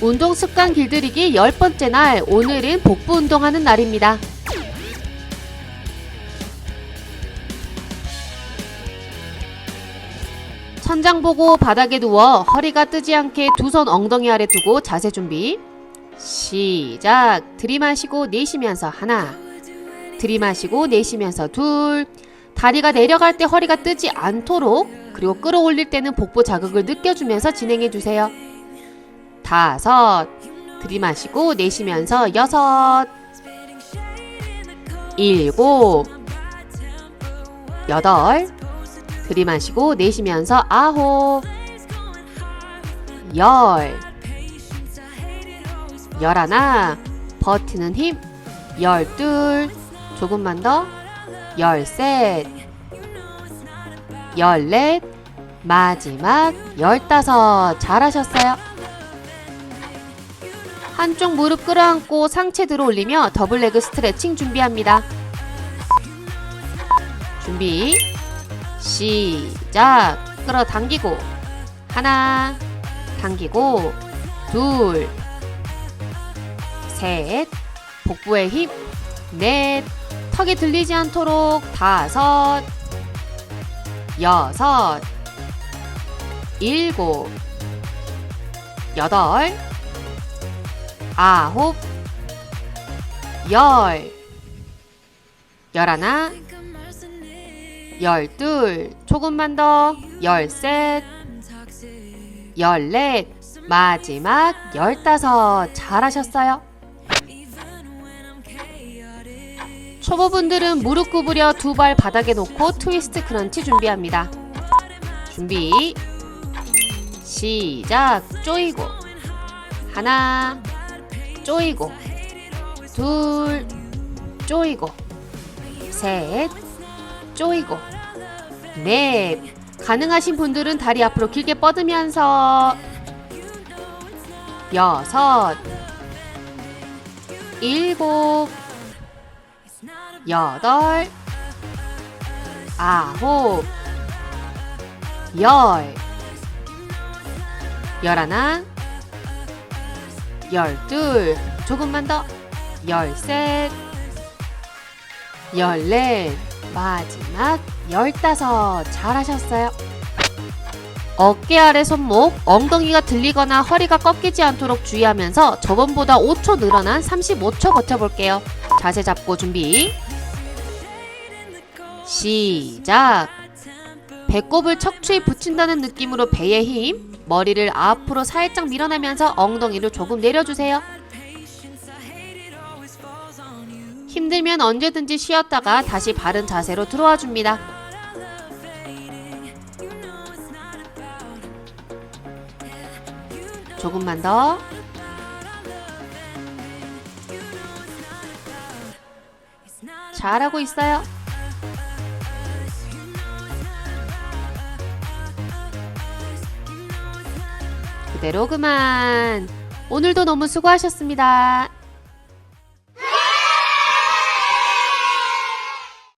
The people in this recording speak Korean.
운동 습관 길들이기 열 번째 날, 오늘은 복부 운동하는 날입니다. 천장 보고 바닥에 누워 허리가 뜨지 않게 두 손 엉덩이 아래 두고 자세 준비. 시작. 들이마시고 내쉬면서 하나. 들이마시고 내쉬면서 둘. 다리가 내려갈 때 허리가 뜨지 않도록 그리고 끌어올릴 때는 복부 자극을 느껴주면서 진행해 주세요. 다섯. 들이마시고 내쉬면서 여섯. 일곱. 여덟. 들이마시고 내쉬면서 아홉. 열. 열하나. 버티는 힘. 열둘. 조금만 더. 열셋. 열넷. 마지막 열다섯. 잘하셨어요. 한쪽 무릎 끌어안고 상체 들어 올리며 더블 레그 스트레칭 준비합니다. 준비. 시작. 끌어당기고. 하나 당기고. 둘 셋. 복부에 힘. 넷. 턱이 들리지 않도록 다섯. 여섯. 일곱. 여덟 아홉 열. 열하나 열둘. 조금만 더. 열셋 열넷. 마지막 열다섯. 잘하셨어요. 초보분들은 무릎 구부려 두 발 바닥에 놓고 트위스트 크런치 준비합니다. 준비. 시작. 쪼이고. 하나 쪼이고. 둘 쪼이고. 셋 쪼이고. 넷. 가능하신 분들은 다리 앞으로 길게 뻗으면서. 여섯. 일곱. 여덟. 아홉. 열. 열하나 열둘. 조금만 더. 열셋. 열넷. 마지막 열다섯. 잘하셨어요. 어깨 아래 손목 엉덩이가 들리거나 허리가 꺾이지 않도록 주의하면서 저번보다 5초 늘어난 35초 버텨볼게요. 자세 잡고 준비. 시작 배꼽을 척추에 붙인다는 느낌으로 배에 힘 머리를 앞으로 살짝 밀어내면서 엉덩이를 조금 내려주세요 힘들면 언제든지 쉬었다가 다시 바른 자세로 들어와 줍니다. 조금만 더. 잘하고 있어요. 그대로 그만. 오늘도 너무 수고하셨습니다.